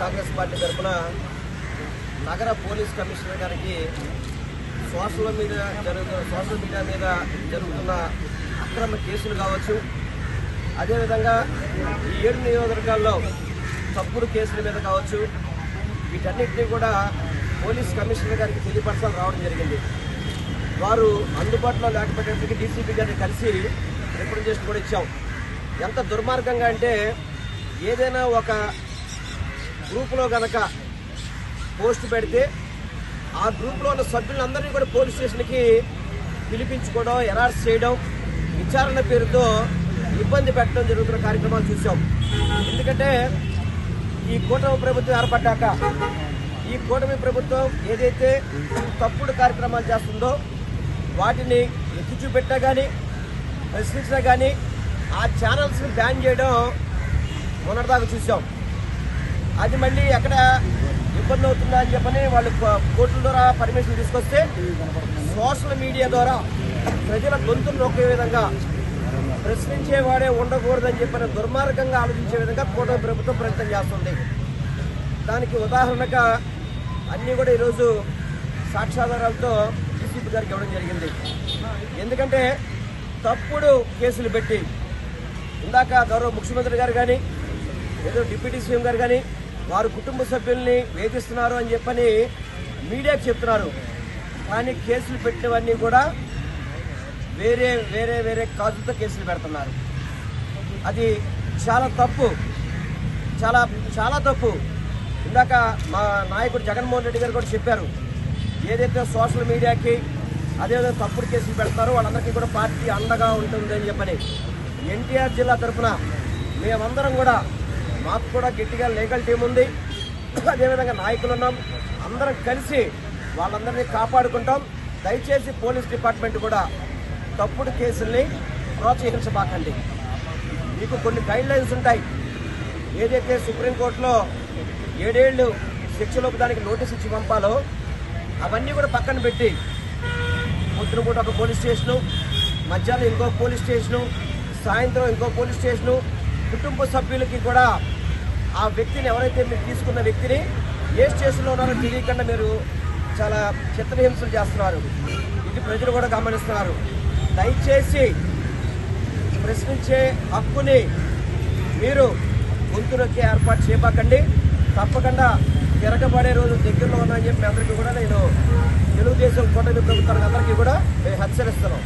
Congress party తరఫున నగర police commissioner గారికి సోషల్ మీడియా జరుగుతున్న సోషల్ మీడియా మీద జరుగుతున్న అక్రమ కేసులు కావచ్చు. అదేవిధంగా ఈ ఏడు నియోజకవర్గాల్లో తప్పుడు కేసుల మీద కావచ్చు. వీటన్నిటినీ కూడా పోలీస్ కమిషనర్ గారికి తెలియపరచాలని రావడం జరిగింది. వారు అందుబాటులో లేకపోయేటప్పటికీ డీసీపీ గారిని కలిసి రిప్రజెంటేషన్ కూడా ఇచ్చాం. ఎంత దుర్మార్గంగా అంటే ఏదైనా ఒక గ్రూపులో కనుక పోస్ట్ పెడితే ఆ గ్రూప్లో ఉన్న సభ్యులందరినీ కూడా పోలీస్ స్టేషన్కి పిలిపించుకోవడం ఎరార్స్ చేయడం విచారణ పేరుతో ఇబ్బంది పెట్టడం జరుగుతున్న కార్యక్రమాలు చూసాం ఎందుకంటే ఈ కూటమి ప్రభుత్వం ఏర్పడ్డాక ఈ కూటమి ప్రభుత్వం ఏదైతే తప్పుడు కార్యక్రమాలు చేస్తుందో వాటిని ఎత్తి చూపెట్టినా కానీ ప్రశ్నించినా కానీ ఆ ఛానల్స్ని బ్యాన్ చేయడం మొన్నటిదాకా చూసాం అది మళ్ళీ ఎక్కడ ఇబ్బంది అవుతుందా అని చెప్పని వాళ్ళు కోర్టుల ద్వారా పర్మిషన్ తీసుకొస్తే సోషల్ మీడియా ద్వారా ప్రజల గొంతులు నొక్కే విధంగా ప్రశ్నించేవాడే ఉండకూడదని చెప్పిన దుర్మార్గంగా ఆలోచించే విధంగా కూటమి ప్రభుత్వం ప్రయత్నం చేస్తుంది. దానికి ఉదాహరణగా అన్నీ కూడా ఈరోజు సాక్ష్యాధారాలతో డీసీపీ గారికి ఇవ్వడం జరిగింది. ఎందుకంటే తప్పుడు కేసులు పెట్టి ఇందాక గౌరవ ముఖ్యమంత్రి గారు కానీ ఏదో డిప్యూటీ సీఎం గారు కానీ వారు కుటుంబ సభ్యుల్ని వేధిస్తున్నారు అని చెప్పని మీడియాకి చెప్తున్నారు. కానీ కేసులు పెట్టినవన్నీ కూడా వేరే వేరే వేరే కాజులతో కేసులు పెడుతున్నారు. అది చాలా తప్పు. చాలా చాలా తప్పు. ఇందాక మా నాయకుడు జగన్మోహన్ రెడ్డి గారు కూడా చెప్పారు. ఏదైతే సోషల్ మీడియాకి అదేవిధంగా తప్పుడు కేసులు పెడతారో వాళ్ళందరికీ కూడా పార్టీ అండగా ఉంటుంది అని చెప్పని. ఎన్టీఆర్ జిల్లా తరఫున మేమందరం కూడా మాకు కూడా గట్టిగా లీగల్ టీం ఉంది. అదేవిధంగా నాయకులు ఉన్నాం. అందరం కలిసి వాళ్ళందరినీ కాపాడుకుంటాం. దయచేసి పోలీస్ డిపార్ట్మెంట్ కూడా తప్పుడు కేసుల్ని ప్రోత్సహించబాకండి. మీకు కొన్ని గైడ్ లైన్స్ ఉంటాయి ఏదైతే సుప్రీంకోర్టులో ఏడేళ్ళు శిక్షలోపు దానికి నోటీస్ ఇచ్చి పంపాలో అవన్నీ కూడా పక్కన పెట్టి ముద్రపూట ఒక పోలీస్ స్టేషను మధ్యాహ్నం ఇంకో పోలీస్ స్టేషను సాయంత్రం ఇంకో పోలీస్ స్టేషను కుటుంబ సభ్యులకి కూడా ఆ వ్యక్తిని ఎవరైతే మీరు తీసుకున్న వ్యక్తిని ఏ స్టేషన్లో ఉన్నారో తెలియకుండా మీరు చాలా చిత్రహింసలు చేస్తున్నారు. ఇది ప్రజలు కూడా గమనిస్తున్నారు. దయచేసి ప్రశ్నించే హక్కుని మీరు గొంతు ఏర్పాటు చేయబాకండి తప్పకుండా తిరగబడే రోజు దగ్గరలో ఉన్నాయని చెప్పి అందరికీ కూడా నేను తెలుగుదేశం కూటమి ప్రభుత్వానికి అందరికీ కూడా నేను హెచ్చరిస్తున్నాం.